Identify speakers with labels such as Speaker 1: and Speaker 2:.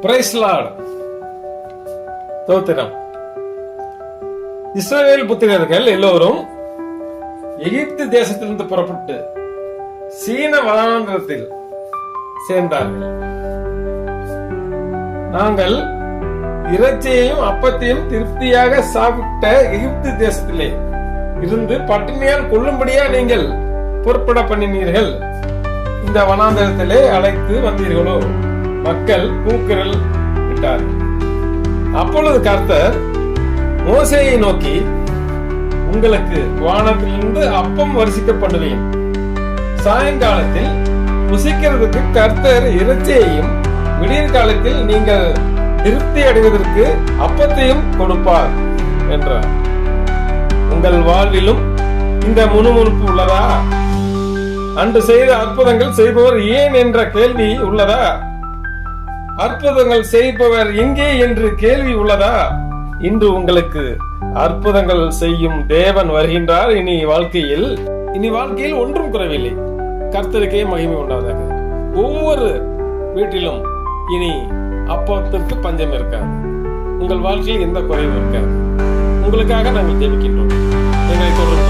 Speaker 1: Price தோத்திரம். புத்திரர்கள் எல்லோரும் எகிப்து தேசத்திலிருந்து புறப்பட்டு சீன வனாந்திரத்தில் சேர்ந்தார்கள். நாங்கள் இறைச்சியையும் அப்பத்தையும் திருப்தியாக சாப்பிட்ட எகிப்து தேசத்திலே இருந்து பட்டினியால் கொள்ளும்படியா நீங்கள் புறப்பட பண்ணினீர்கள். இந்த வனாந்திரத்திலே அழைத்து வந்தீர்களோ? மக்கள் கூக்குரல் விட்டார்கள் அப்பொழுது கர்த்தர் மோசேயை நோக்கி உங்களுக்கு வானத்திலிருந்து அப்பம் வரிசிக்க பண்ணுவேன் சாயங்காலத்தில் புசிக்கிறதுக்கு கர்த்தர் இறைச்சியையும் விடியற் காலத்தில் நீங்கள் திருப்தி அடைவதற்கு அப்பத்தையும் கொடுப்பார் என்றார். உங்கள் வாழ்விலும் இந்த முணுமுணுப்பு உள்ளதா? அன்று செய்த அற்புதங்கள் செய்பவர் ஏன்? என்ற கேள்வி உள்ளதா? அற்புதங்கள் செய்பவர் எங்கே என்று கேள்வி உள்ளதா? இன்று உங்களுக்கு அற்புதங்கள் செய்யும் தேவன் வருகின்றார் இனி வாழ்க்கையில். இனி வாழ்க்கையில் ஒன்றும் குறைவில்லை. கர்த்தருக்கே மகிமை உண்டாதாக ஒவ்வொரு வீட்டிலும் இனி அப்பத்திற்கு பஞ்சம் இருக்காது. உங்கள் வாழ்க்கையில் எந்த குறைவும் இருக்காது. உங்களுக்காக நாங்கள் ஜெபிக்கின்றோம். எங்களை தொடர்பு